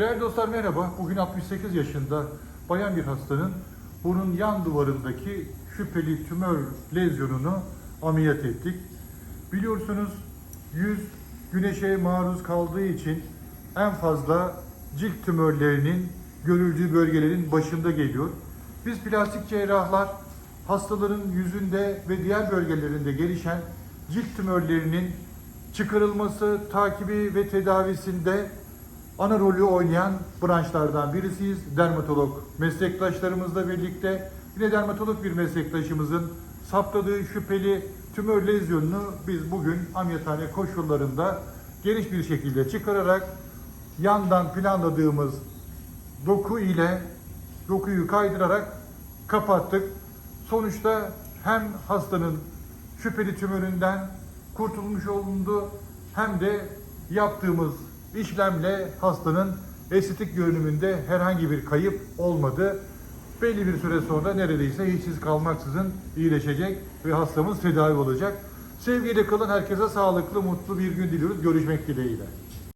Değerli dostlar merhaba. Bugün 68 yaşında bayan bir hastanın burun yan duvarındaki şüpheli tümör lezyonunu ameliyat ettik. Biliyorsunuz yüz güneşe maruz kaldığı için en fazla cilt tümörlerinin görüldüğü bölgelerin başında geliyor. Biz plastik cerrahlar hastaların yüzünde ve diğer bölgelerinde gelişen cilt tümörlerinin çıkarılması, takibi ve tedavisinde ana rolü oynayan branşlardan birisiyiz. Dermatolog meslektaşlarımızla birlikte yine dermatolog bir meslektaşımızın saptadığı şüpheli tümör lezyonunu biz bugün ameliyathane koşullarında geniş bir şekilde çıkararak yandan planladığımız doku ile dokuyu kaydırarak kapattık. Sonuçta hem hastanın şüpheli tümöründen kurtulmuş olundu hem de yaptığımız işlemle hastanın estetik görünümünde herhangi bir kayıp olmadı. Belli bir süre sonra neredeyse hiç iz kalmaksızın iyileşecek ve hastamız tedavi olacak. Sevgiyle kalın, herkese sağlıklı, mutlu bir gün diliyoruz. Görüşmek dileğiyle.